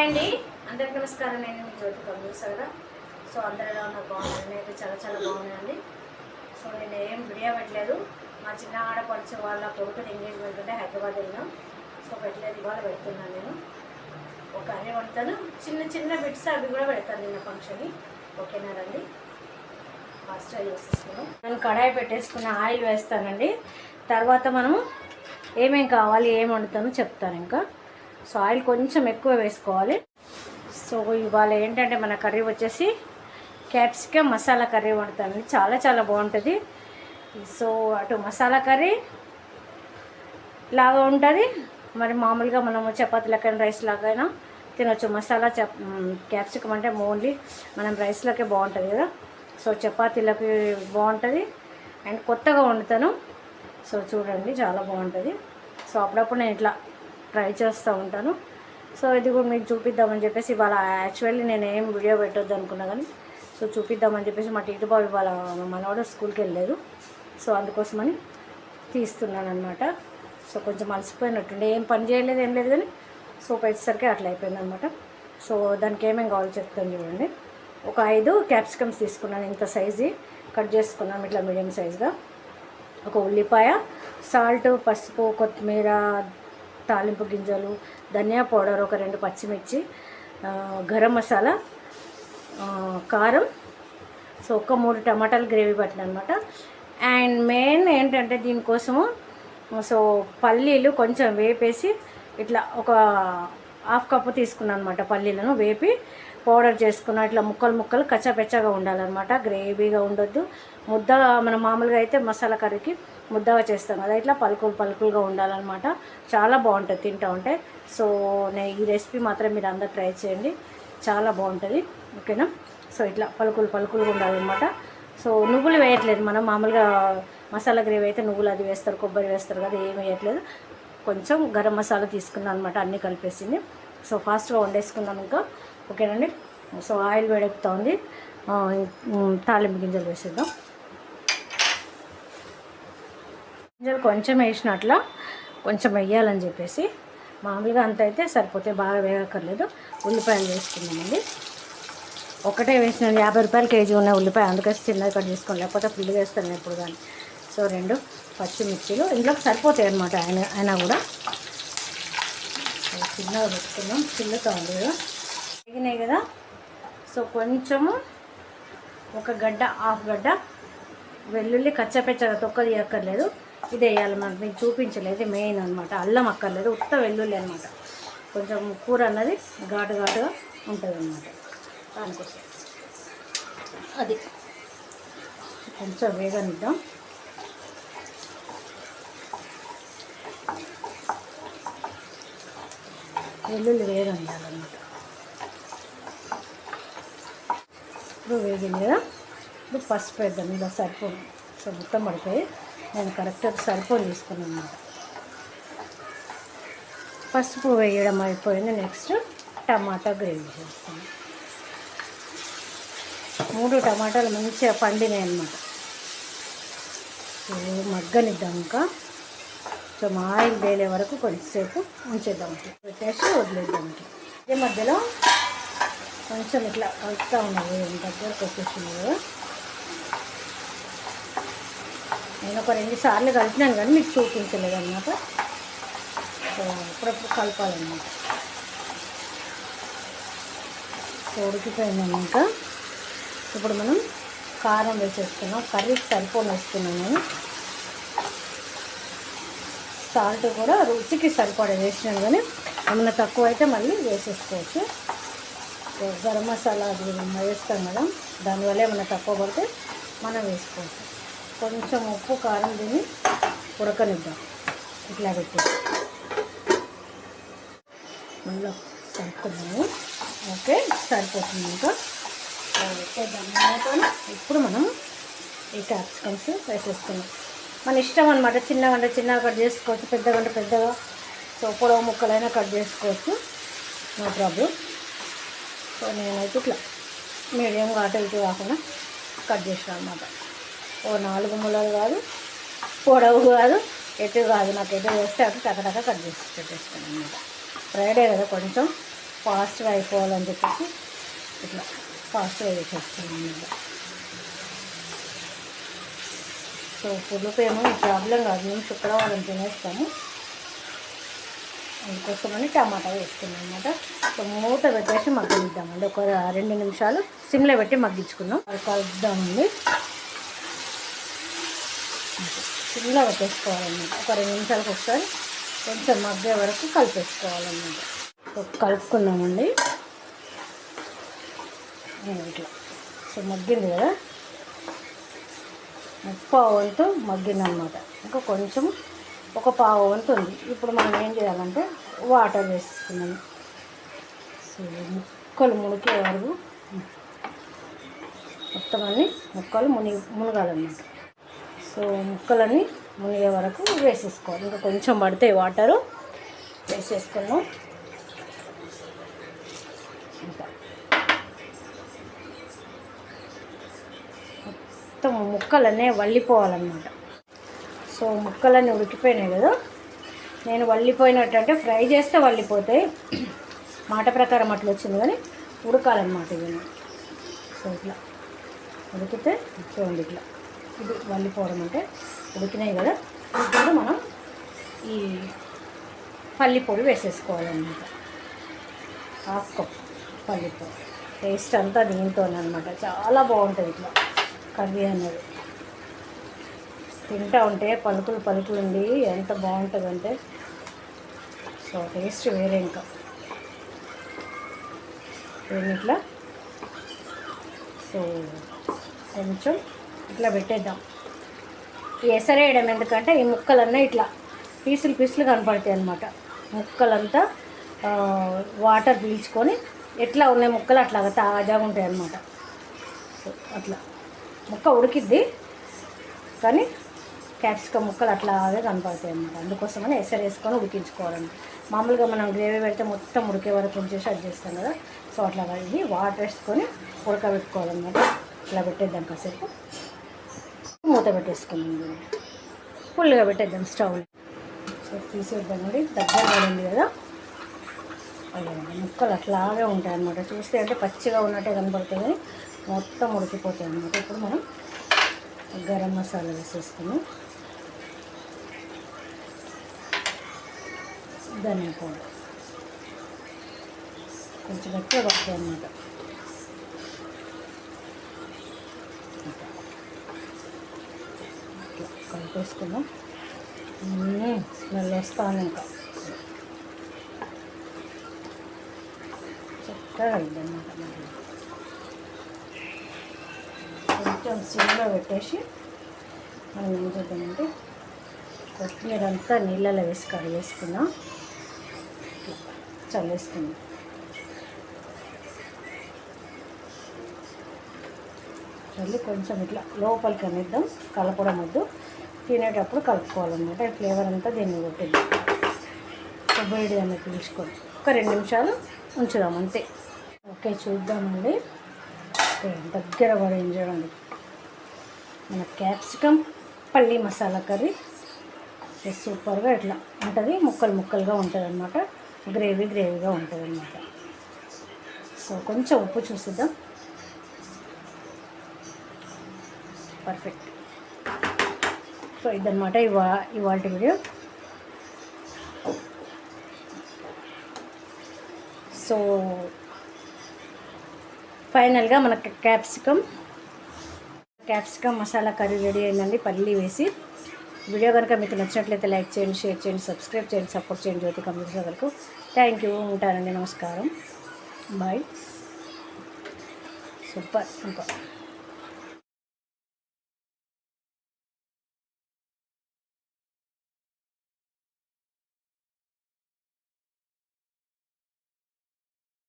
Hi అండి. అందరికి నమస్కారం నేను మీ జ్యోతి కమూసారా సో అందరూ ఉన్న బాగున్నాను అయితే నేనైతే చాలా చాలా బాగున్నాయండి సో నేను ఏం వీడియో పెట్టలేదు. మా చిన్న ఆడపడిచే వాళ్ళ కొడుకు ఎంగేజ్మెంట్ ఉంటే హైదరాబాద్ వెళ్ళాం సో పెట్టలేదు. ఇవాళ పెడుతున్నాను నేను. ఒక అన్నీ వండుతాను. చిన్న చిన్న బిట్స్ అవి కూడా పెడతాను నిన్న ఫంక్షన్కి ఓకేనా రండి? ఫస్ట్ ఆయిల్ వేసేసుకున్నాం నేను కడాయి పెట్టేసుకున్న ఆయిల్ వేస్తానండి. తర్వాత మనం ఏమేమి కావాలి ఏం వండుతానో చెప్తాను ఇంకా. సో ఆయిల్ కొంచెం ఎక్కువ వేసుకోవాలి. సో ఇవాళ ఏంటంటే మన కర్రీ వచ్చేసి క్యాప్సికమ్ మసాలా కర్రీ వండుతానండి. చాలా చాలా బాగుంటుంది. సో అటు మసాలా కర్రీ లాగా ఉంటుంది. మరి మామూలుగా మనం చపాతీలకైనా రైస్ లాగైనా తినొచ్చు. మసాలా చప్ క్యాప్సికమ్ అంటే ఓన్లీ మనం రైస్లోకే బాగుంటుంది కదా. సో చపాతీలకి బాగుంటుంది. అండ్ కొత్తగా వండుతాను. సో చూడండి చాలా బాగుంటుంది. సో అప్పుడప్పుడు నేను ఇట్లా ట్రై చేస్తూ ఉంటాను. సో ఇది కూడా మీకు చూపిద్దామని చెప్పేసి ఇవాళ యాక్చువల్లీ నేను ఏం వీడియో పెట్టొద్దు అనుకున్నా కానీ సో చూపిద్దామని చెప్పేసి మా టీటు బాబు ఇవాళ మనవాడు స్కూల్కి వెళ్ళలేదు సో అందుకోసమని తీస్తున్నాను అనమాట సో కొంచెం అలసిపోయినట్టుండే. ఏం పని చేయలేదు ఏం లేదు కానీ సో పెట్టేసరికి అట్లా అయిపోయింది అనమాట సో దానికి ఏమేమి కావాలో చెప్తాను చూడండి. ఒక ఐదు క్యాప్సికమ్స్ తీసుకున్నాను ఇంత సైజు కట్ చేసుకున్నాను ఇట్లా మీడియం సైజుగా. ఒక ఉల్లిపాయ సాల్ట్ పసుపు కొత్తిమీర తాలింపు గింజలు ధనియా పౌడర్ ఒక రెండు పచ్చిమిర్చి గరం మసాలా కారం. సో ఒక మూడు టమాటాలు గ్రేవీ పట్టిన అనమాట అండ్ మెయిన్ ఏంటంటే దీనికోసము సో పల్లీలు కొంచెం వేపేసి ఇట్లా ఒక హాఫ్ కప్పు తీసుకున్నాను అనమాట పల్లీలను వేపి పౌడర్ చేసుకున్న ఇట్లా ముక్కలు ముక్కలు కచ్చాపెచ్చగా ఉండాలన్నమాట. గ్రేవీగా ఉండొద్దు. ముద్ద మన మామూలుగా అయితే మసాలా కర్రీకి ముద్దగా చేస్తాం. కదా ఇట్లా పలుకులు పలుకులుగా ఉండాలన్నమాట. చాలా బాగుంటుంది తింటా ఉంటే. సో నేను ఈ రెసిపీ మాత్రం మీరు అందరు ట్రై చేయండి. చాలా బాగుంటుంది. ఓకేనా? సో ఇట్లా పలుకులు పలుకులుగా ఉండాలన్నమాట. సో నువ్వులు వేయట్లేదు. మనం మామూలుగా మసాలా గ్రేవీ అయితే నువ్వులు అది వేస్తారు కొబ్బరి వేస్తారు కదా ఏం వేయట్లేదు. కొంచెం గరం మసాలా తీసుకున్నాను అనమాట అన్నీ కలిపేసింది. సో ఫాస్ట్గా వండేసుకుందాం ఇంకా. ఓకేనండి? సో ఆయిల్ వేడెక్కుతా ఉంది. తాళింపు తాలింపు గింజలు వేసేద్దాం. గింజలు కొంచెం వేసినట్ల కొంచెం వేయాలని చెప్పేసి మామూలుగా అంత అయితే సరిపోతే బాగా వేగక్కర్లేదు. ఉల్లిపాయలు వేసుకున్నామండి ఒకటే వేసిన యాభై రూపాయలు కేజీ ఉన్న ఉల్లిపాయ అందుకని చిన్నది కట్ చేసుకోండి. లేకపోతే ఫుల్గా వేస్తాను ఎప్పుడు కానీ. సో రెండు పచ్చిమిర్చిలు. ఇంట్లోకి సరిపోతాయి అనమాట ఆయన అయినా కూడా. చిన్నగా పెట్టుకున్నాం చిల్లుతా ఉంది కదా. వేగినాయి కదా. సో కొంచెము ఒక గడ్డ హాఫ్ గడ్డ వెల్లుల్లి కచ్చపెచ్చగా తొక్క తీయక్కర్లేదు. ఇది వేయాలి మనకు మీకు చూపించలేదు మెయిన్ అనమాట అల్లం అక్కర్లేదు ఉత్త వెల్లుల్లి అనమాట కొంచెం కూర అన్నది ఘాటు ఘాటుగా ఉంటుంది అనమాట దానికోసం. అది. కొంచెం వేగనిద్దాం. వెల్లుల్లి వేగనియాలన్నమాట ఇప్పుడు వేగింది కదా. ఇప్పుడు పసుపు వేద్దాం. ఇలా సరిపోను సో మొత్తం పడిపోయి నేను కరెక్ట్గా సరిపోని తీసుకున్నాను. అన్నమాట పసుపు వేయడం అయిపోయింది. నెక్స్ట్ టమాటా గ్రేవీ చేస్తాను. మూడు టమాటాలు మంచిగా పండినాయి అన్నమాట. సో సో మా ఆయిల్ వేలే వరకు కొంచెంసేపు ఉంచేద్దాం. పెట్టేసి వదిలేద్దాం ఈ ఇదే మధ్యలో కొంచెం ఇట్లా కలుపుతూ ఉన్నది దగ్గరకు వచ్చేసింది. కదా నేను ఒక రెండు సార్లు కలిపినాను కానీ మీకు చూపించలేదు అన్నమాట. సో అప్పుడప్పుడు కలపాలన్నమాట. సో ఇంకా ఇప్పుడు మనం కారం వేసేసుకున్నాం కర్రీకి సరిపోని వేసుకున్నాం సాల్ట్ కూడా రుచికి సరిపడే వేసినాను కానీ ఏమైనా తక్కువ అయితే మళ్ళీ వేసేసుకోవచ్చు. గరం మసాలా అది వేస్తాం కదా దానివల్ల ఏమైనా తక్కువ పడితే మనం వేసుకోవచ్చు. కొంచెం ఉప్పు కారం దీన్ని ఉడకనిద్దాం. ఇట్లా పెట్టి. మళ్ళీ కలుపుకున్నాము ఓకే సరిపోతుంది ఇంకా. వేసేద్దాం ఇప్పుడు మనం ఈ క్యాప్సికమ్స్ వేసేసుకున్నాం మన ఇష్టం అనమాట చిన్నగా అంటే చిన్నగా కట్ చేసుకోవచ్చు. పెద్దగా అంటే పెద్దగా సో పొడవు ముక్కలైనా కట్ చేసుకోవచ్చు. No problem. సో నేనైతే ఇట్లా మీడియంగా అటు ఇటు కాకుండా కట్ చేసాను అనమాట ఓ నాలుగు ముక్కలు కాదు పొడవు కాదు ఎటు కాదు. నాకు ఎటు వేస్తే అటు టకటక కట్ చేసి పెట్టేస్తాను అనమాట ఫ్రైడే కదా కొంచెం ఫాస్ట్గా అయిపోవాలని చెప్పేసి ఇట్లా ఫాస్ట్గా చేసేస్తాను అనమాట సో పులుపేమో ఏమో ప్రాబ్లం కాదు. మేము శుక్రవారం తినేస్తాము. అందుకోసమని టమాటా వేసుకున్నాం అనమాట సో మూత పెట్టేసి మగ్గనిద్దామండి. ఒక రెండు నిమిషాలు సిమ్లో పెట్టి మగ్గించుకున్నాం అది కలుపుదామండి చిన్నగా పెట్టేసుకోవాలన్నమాట. ఒక రెండు నిమిషాలకు ఒకసారి కొంచెం మగ్గే వరకు కలిపేసుకోవాలన్నమాట. కలుపుకున్నామండి ఇట్లా. సో మగ్గింది కదా? ముప్పావు వంతు మగ్గిందనమాట ఇంకా కొంచెం ఒక పావు వంతు ఉంది. ఇప్పుడు మనం ఏం చేయాలంటే వాటర్ వేసుకున్నాము సో ముక్కలు మునికే వరకు మొత్తం అన్ని ముక్కలు ముని మునగాలన్నమాట. సో ముక్కలన్నీ మునిగే వరకు వేసేసుకోవాలి. ఇంకా కొంచెం పడితే వాటరు వేసేసుకున్నాం ఇంకా మొత్తం ముక్కలనే వల్లిపోవాలన్నమాట. సో ముక్కలన్నీ ఉడికిపోయినాయి కదా. నేను వల్లిపోయినట్టంటే ఫ్రై చేస్తే వల్లిపోతాయి. మాట ప్రకారం అట్లా వచ్చింది కానీ ఉడకాలన్నమాట ఇవన్నీ సో ఇట్లా ఉడికితే చూడండి ఇట్లా. ఇది వల్లిపోవడం అంటే ఉడికినాయి కదా ఇప్పుడు మనం ఈ పల్లి పొడి వేసేసుకోవాలన్నమాట. హాఫ్ కప్ పల్లి పొడి టేస్ట్ అంతా దీంతోనమాట చాలా బాగుంటుంది ఇట్లా. కర్రీ అన్నది తింటా ఉంటే పలుకులు పలుకులు ఉండి ఎంత బాగుంటుందంటే సో టేస్ట్ వేరే ఇంకా. దీన్ని ఇట్లా? సో కొంచెం ఇట్లా పెట్టేద్దాం. ఎసరేయడం ఎందుకంటే ఈ ముక్కలన్నీ ఇట్లా పీసులు పీసులు కనపడతాయి అన్నమాట. ముక్కలంతా వాటర్ పీల్చుకొని ఎట్లా ఉన్నాయి ముక్కలు అట్లా తాజాగా ఉంటాయి అన్నమాట. సో అట్లా. ముక్క ఉడికిద్ది కానీ క్యాప్సికమ్ ముక్కలు అట్లాగే కనపడతాయి అన్నమాట. అందుకోసమని ఎసరు వేసుకొని ఉడికించుకోవాలండి. మామూలుగా మనం గ్రేవీ పెడితే మొత్తం ఉడికే వరకు ఉంచేసి అది చేస్తాం కదా. సో అట్లా ఇది వాటర్ వేసుకొని ఉడకబెట్టుకోవాలన్నమాట. ఇట్లా పెట్టేద్దాం కాసేపు. మూత పెట్టేసుకుందాం. ఫుల్గా పెట్టేద్దాం స్టవ్. సో తీసేద్దామండి దగ్గర పడింది కదా. అయ్యో, ముక్కలు అట్లాగే ఉంటాయి అన్నమాట. చూస్తే అంటే పచ్చిగా ఉన్నట్టే కనపడుతుంది. కానీ మొత్తం ఉడికిపోతాయి అన్నమాట. ఇప్పుడు మనం గరం మసాలా వేసేసుకున్నాం ధనియా పౌడర్ కొంచెం ఎక్కువ పడుతుంది అన్నమాట. ఇట్లా స్మెల్ వస్తాను ఇంకా. చక్కగా అయిందన్నమాట కొంచెం సిమ్లో పెట్టేసి మనం ఏం చేద్దామంటే కొత్తిమీర అంతా నీళ్ళలో వేసి కడిగేసుకుందాం. ఇట్లా చల్లేసుకుందాం. చల్లి కొంచెం ఇట్లా లోపలికి అనేద్దాం. కలపడం వద్దు. తినేటప్పుడు కలుపుకోవాలన్నమాట. ఈ ఫ్లేవర్ అంతా దీన్ని కొట్టింది వేడి అన్న పీల్చుకొని ఒక రెండు నిమిషాలు ఉంచుదాం అంతే. ఓకే చూద్దామండి. ఓకే దగ్గర పడింది చూడండి మన క్యాప్సికమ్ పల్లీ మసాలా కర్రీ. సూపర్గా ఇట్లా ఉంటుంది? ముక్కలు ముక్కలుగా ఉంటుంది అనమాట గ్రేవీ గ్రేవీగా ఉంటుంది అనమాట సో కొంచెం ఉప్పు చూసిద్దాం. పర్ఫెక్ట్. సో ఇదనమాట ఇవా ఇవాళ వీడియో. సో ఫైనల్గా మనకి capsicum capsicum masala curry ready అయిందండి పల్లి వేసి. వీడియో కనుక మీకు నచ్చినట్లయితే లైక్ చేయండి షేర్ చేయండి సబ్స్క్రైబ్ చేయండి సపోర్ట్ చేయండి జ్యోతి కంప్యూటర్ వరకు. థ్యాంక్ యూ ఉంటానండి నమస్కారం. బాయ్. Super super.